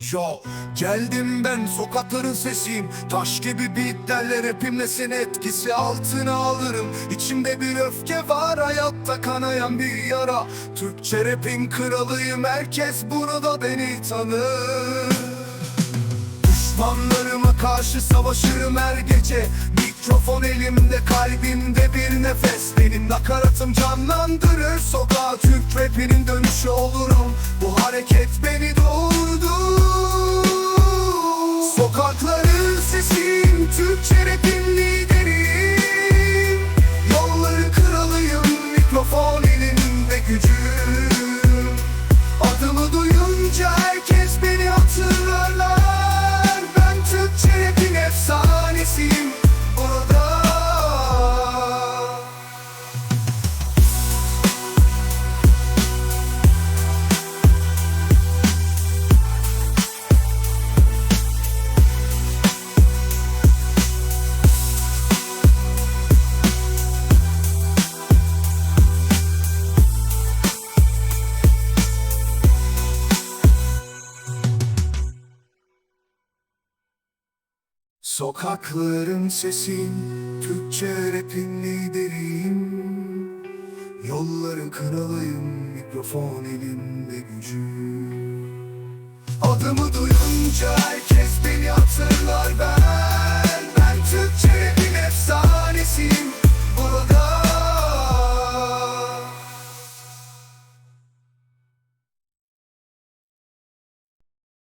Yo geldim ben sokakların sesiyim. Taş gibi beatlerle rapimle seni etkisi. Altına alırım. İçimde bir öfke var. Hayatta kanayan bir yara. Türkçe rapin kralıyım. Herkes bunu da beni tanır. Düşmanlarıma karşı savaşırım her gece. Mikrofon elimde kalbimde bir nefes. Benim nakaratım canlandırır sokağa. Türk rapinin dönüşü olurum. Bu hareket beni doğurdu Sokakların sesin, Türkçe rapin lideriyim. Yolları kralıyım, mikrofon elimde gücüm. Adımı